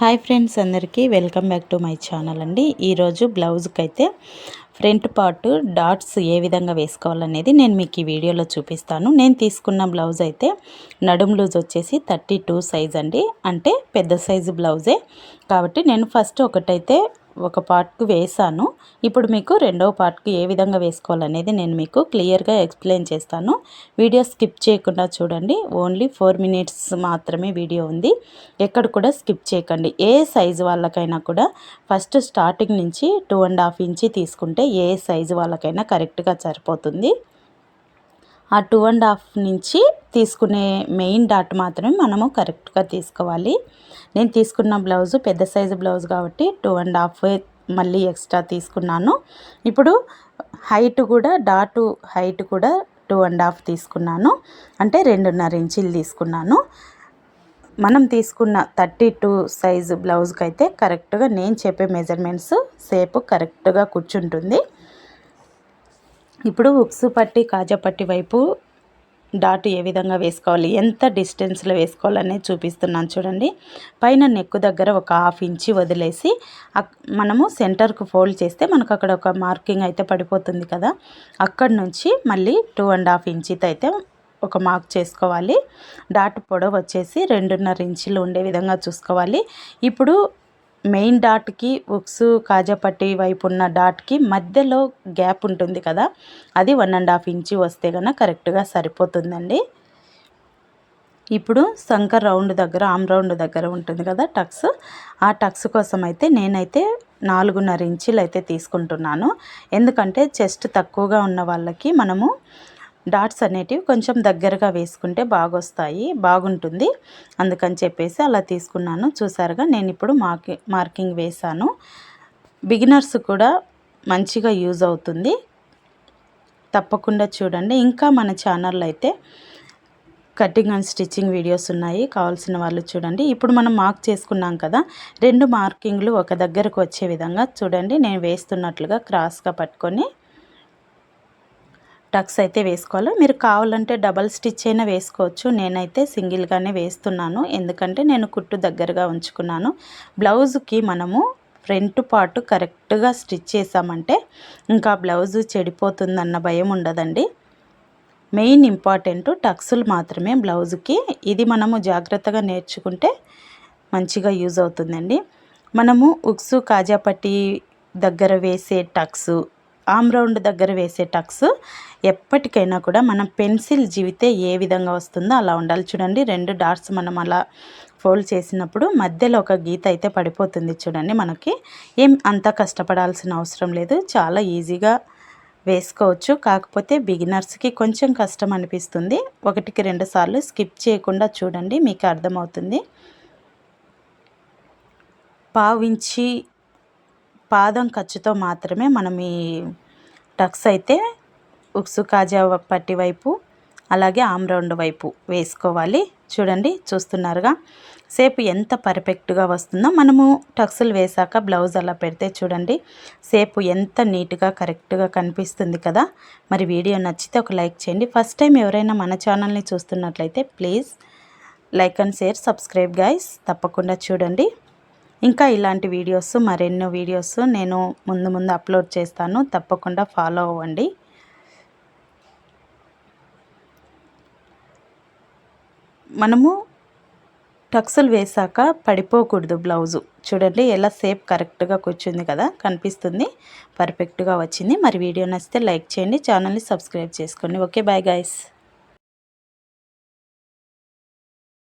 Hi friends అందరికీ welcome back to my channel అండి. ఈరోజు బ్లౌజ్కి అయితే ఫ్రంట్ పార్ట్ డాట్స్ ఏ విధంగా వేసుకోవాలనేది నేను మీకు ఈ వీడియోలో చూపిస్తాను. నేను తీసుకున్న బ్లౌజ్ అయితే నడుం లూజ్ వచ్చేసి థర్టీ టూ సైజ్ అండి. అంటే పెద్ద సైజు బ్లౌజే. కాబట్టి నేను ఫస్ట్ ఒకటైతే ఒక పార్ట్కు వేసాను ఇప్పుడు మీకు రెండవ పార్ట్కు ఏ విధంగా వేసుకోవాలనేది నేను మీకు క్లియర్గా ఎక్స్ప్లెయిన్ చేస్తాను. వీడియో స్కిప్ చేయకుండా చూడండి. ఓన్లీ ఫోర్ మినిట్స్ మాత్రమే వీడియో ఉంది. ఎక్కడ కూడా స్కిప్ చేయకండి. ఏ సైజు వాళ్ళకైనా కూడా ఫస్ట్ స్టార్టింగ్ నుంచి టూ అండ్ హాఫ్ ఇంచి తీసుకుంటే ఏ సైజు వాళ్ళకైనా కరెక్ట్గా సరిపోతుంది. ఆ టూ అండ్ హాఫ్ నుంచి తీసుకునే మెయిన్ డాట్ మాత్రమే మనము కరెక్ట్గా తీసుకోవాలి. నేను తీసుకున్న బ్లౌజు పెద్ద సైజు బ్లౌజ్ కాబట్టి టూ అండ్ హాఫ్ మళ్ళీ ఎక్స్ట్రా తీసుకున్నాను. ఇప్పుడు హైట్ కూడా డాటు హైట్ కూడా టూ అండ్ హాఫ్ తీసుకున్నాను. అంటే రెండున్నర ఇంచీలు తీసుకున్నాను. మనం తీసుకున్న థర్టీ టూ సైజు బ్లౌజ్కి అయితే కరెక్ట్గా నేను చెప్పే మెజర్మెంట్స్ సేపు కరెక్ట్గా కూర్చుంటుంది. ఇప్పుడు ఉక్సు పట్టి కాజా పట్టి వైపు డాట్ ఏ విధంగా వేసుకోవాలి ఎంత డిస్టెన్స్లో వేసుకోవాలనేది చూపిస్తున్నాను చూడండి. పైన నెక్కు దగ్గర ఒక హాఫ్ ఇంచి వదిలేసి మనము సెంటర్కు ఫోల్డ్ చేస్తే మనకు అక్కడ ఒక మార్కింగ్ అయితే పడిపోతుంది కదా. అక్కడ నుంచి మళ్ళీ టూ అండ్ హాఫ్ ఇంచితో అయితే ఒక మార్క్ చేసుకోవాలి. డాట్ పొడవు వచ్చేసి రెండున్నర ఇంచులు ఉండే విధంగా చూసుకోవాలి. ఇప్పుడు మెయిన్ డాట్కి ఉక్స్ కాజాపట్టి వైపు ఉన్న డాట్కి మధ్యలో గ్యాప్ ఉంటుంది కదా అది వన్ అండ్ హాఫ్ ఇంచి వస్తే కనుక కరెక్ట్గా సరిపోతుందండి. ఇప్పుడు సంకర్ రౌండ్ దగ్గర ఆమ్ రౌండ్ దగ్గర ఉంటుంది కదా టక్స్. ఆ టక్స్ కోసం అయితే నేనైతే నాలుగున్నర ఇంచులు అయితే తీసుకుంటున్నాను. ఎందుకంటే చెస్ట్ తక్కువగా ఉన్న వాళ్ళకి మనము డాట్స్ అనేటివి కొంచెం దగ్గరగా వేసుకుంటే బాగొస్తాయి బాగుంటుంది. అందుకని చెప్పేసి అలా తీసుకున్నాను. చూసారుగా నేను ఇప్పుడు మార్కి మార్కింగ్ వేశాను. బిగినర్స్ కూడా మంచిగా యూజ్ అవుతుంది. తప్పకుండా చూడండి. ఇంకా మన ఛానల్లో అయితే కటింగ్ అండ్ స్టిచ్చింగ్ వీడియోస్ ఉన్నాయి. కావాల్సిన వాళ్ళు చూడండి. ఇప్పుడు మనం మార్క్ చేసుకున్నాం కదా రెండు మార్కింగ్లు ఒక దగ్గరకు వచ్చే విధంగా చూడండి. నేను వేస్తున్నట్లుగా క్రాస్గా పట్టుకొని టక్స్ అయితే వేసుకోవాలి? మీరు కావాలంటే డబల్ స్టిచ్ అయినా వేసుకోవచ్చు. నేనైతే సింగిల్గానే వేస్తున్నాను. ఎందుకంటే నేను కుట్టు దగ్గరగా ఉంచుకున్నాను. బ్లౌజ్కి మనము ఫ్రంట్ పార్ట్ కరెక్ట్గా స్టిచ్ చేసామంటే ఇంకా బ్లౌజ్ చెడిపోతుందన్న భయం ఉండదండి. మెయిన్ ఇంపార్టెంట్ టక్సులు మాత్రమే బ్లౌజ్కి. ఇది మనము జాగ్రత్తగా నేర్చుకుంటే మంచిగా యూజ్ అవుతుందండి. మనము ఉక్సు కాజాపట్టి దగ్గర వేసే టక్స్ ఆమ్ రౌండ్ దగ్గర వేసే టక్స్ ఎప్పటికైనా కూడా మనం పెన్సిల్ జీవితే ఏ విధంగా వస్తుందో అలా ఉండాలి. చూడండి రెండు డాట్స్ మనం అలా ఫోల్డ్ చేసినప్పుడు మధ్యలో ఒక గీత అయితే పడిపోతుంది చూడండి మనకి. ఏం అంత కష్టపడాల్సిన అవసరం లేదు. చాలా ఈజీగా వేసుకోవచ్చు. కాకపోతే బిగినర్స్కి కొంచెం కష్టం అనిపిస్తుంది. ఒకటికి రెండు సార్లు స్కిప్ చేయకుండా చూడండి మీకు అర్థమవుతుంది. పావించి పాదం ఖర్చుతో మాత్రమే మనం ఈ టక్స్ అయితే ఉక్సు కాజా పట్టి వైపు అలాగే ఆమ్రౌండ్ వైపు వేసుకోవాలి. చూడండి చూస్తున్నారుగా. సేపు ఎంత పర్ఫెక్ట్గా వస్తుందో మనము టక్సులు వేసాక బ్లౌజ్ అలా పెడితే చూడండి సేపు ఎంత నీట్గా కరెక్ట్గా కనిపిస్తుంది కదా. మరి వీడియో నచ్చితే ఒక లైక్ చేయండి. ఫస్ట్ టైం ఎవరైనా మన ఛానల్ని చూస్తున్నట్లయితే please like and share subscribe guys. తప్పకుండా చూడండి. ఇంకా ఇలాంటి వీడియోస్ మరెన్నో వీడియోస్ నేను ముందు ముందు అప్లోడ్ చేస్తాను. తప్పకుండా ఫాలో అవ్వండి. మనము టక్సులు వేసాక పడిపోకూడదు బ్లౌజు. చూడండి ఎలా సేప్ కరెక్ట్గా కూర్చుంది కదా కనిపిస్తుంది. పర్ఫెక్ట్గా వచ్చింది. మరి వీడియో నచ్చితే లైక్ చేయండి ఛానల్ని సబ్స్క్రైబ్ చేసుకోండి. Okay bye guys.